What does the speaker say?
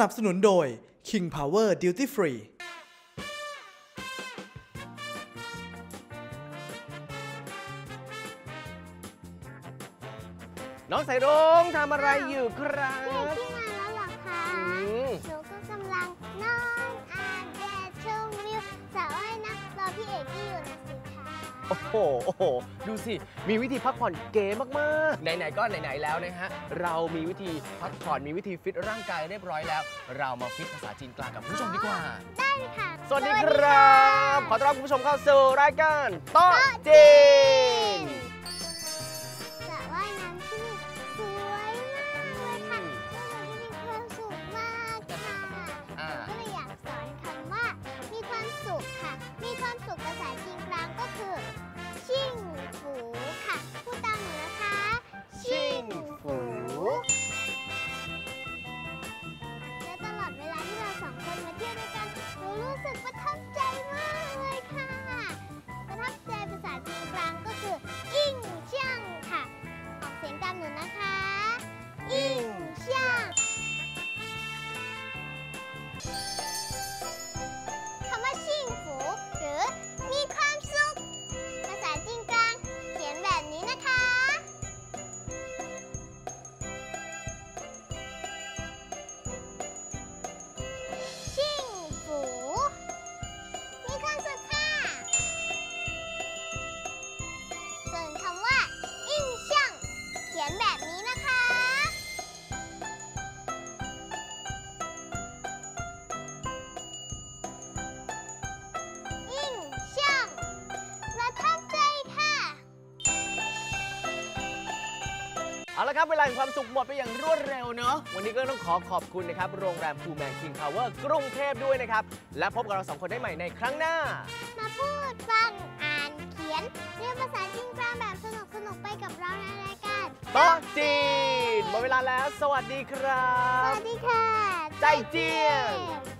นับสนุนโดย King Power Duty Free น้องสายรุ้งทำอะไรอยู่ครับ โอ้โหโอ้โห ดูสิ มีวิธีพักผ่อนเก๋มากๆไหนๆก็ไหนๆแล้วนะฮะ เรามีวิธีพักผ่อนมีวิธีฟิตร่างกายเรียบร้อยแล้ว เรามาฟิตภาษาจีนกลางกับคุณผู้ชมดีกว่า ได้เลยค่ะสวัสดีครับ ขอต้อนรับคุณผู้ชมเข้าสู่รายการโต๊ะจีน うん。 เอาละครับ เวลาแห่งความสุขหมดไปอย่างรวดเร็วเนาะวันนี้ก็ต้องขอขอบคุณนะครับ โรงแรมพูแมนคิงพาวเวอร์กรุงเทพด้วยนะครับ และพบกับเราสองคนได้ใหม่ในครั้งหน้า มาพูดฟังอ่านเขียน เรียนภาษาจีนกลางแบบสนุกสนุกๆไปกับเราในรายการโต๊ะจีนหมดเวลาแล้ว สวัสดีครัสบ วัสดีค่ะ ใจเจียนเจียน